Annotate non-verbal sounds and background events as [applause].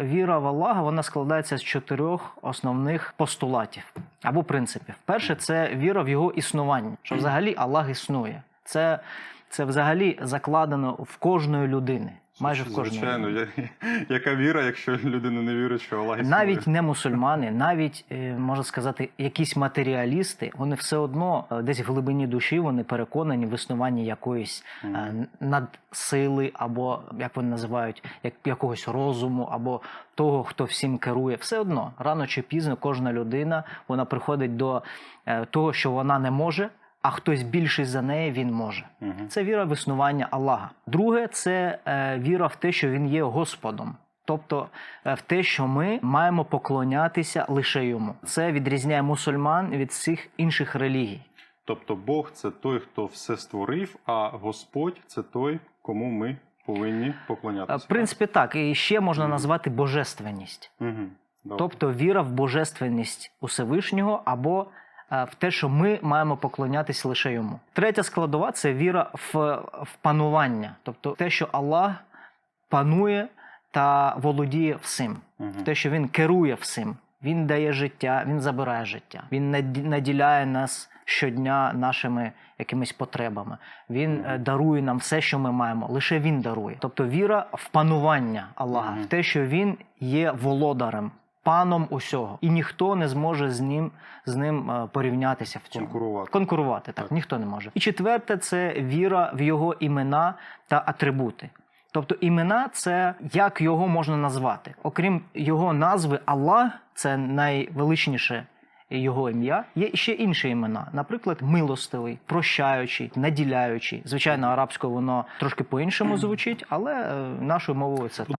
Віра в Аллаха вона складається з чотирьох основних постулатів або принципів. Перше це віра в його існування, що взагалі Аллах існує. Це, це взагалі закладено в кожної людини. Майже в кожної. Звичайно, я, яка віра, якщо людина не вірить, що Аллах існує? Навіть не мусульмани, навіть е, можна сказати, якісь матеріалісти, вони все одно е, десь в глибині душі вони переконані в існуванні якоїсь е, надсили, або як вони називають, як якогось розуму, або того, хто всім керує. Все одно рано чи пізно кожна людина вона приходить до того, що вона не може. А хтось більший за неї він може. Мгм. Це віра в існування Аллаха. Друге, це е, віра в те, що він є Господом. Тобто е, в те, що ми маємо поклонятися лише йому. Це відрізняє мусульман від всіх інших релігій. Тобто Бог це той, хто все створив, а Господь це той, кому ми повинні Е, поклонятися. В принципі, так, і ще можна назвати божественність. Угу. Тобто віра в божественність Усевишнього або е, в те, що ми маємо поклонятися лише йому. Третя складова це віра в, в панування, тобто те, що Аллах панує та володіє всім, в те, що він керує всім. Він дає життя, він забирає життя. Він наді- наділяє нас щодня нашими якимись потребами. Він е, дарує нам все, що ми маємо. Лише він дарує. Тобто віра в панування Аллаха, Мгм. в те, що він є володарем, паном усього, і ніхто не зможе з ним з ним е, порівнятися в цьому. Конкурувати. Конкурувати так, Так. ніхто не може. І четверте це віра в його імена та атрибути. Тобто імена це як його можна назвати. Окрім його назви Аллах, це найвеличніше його ім'я. Є ще інші імена, наприклад, милостивий, прощаючий, наділяючий. Звичайно, арабською воно трошки по-іншому [clears throat] звучить, але е, нашою мовою це так.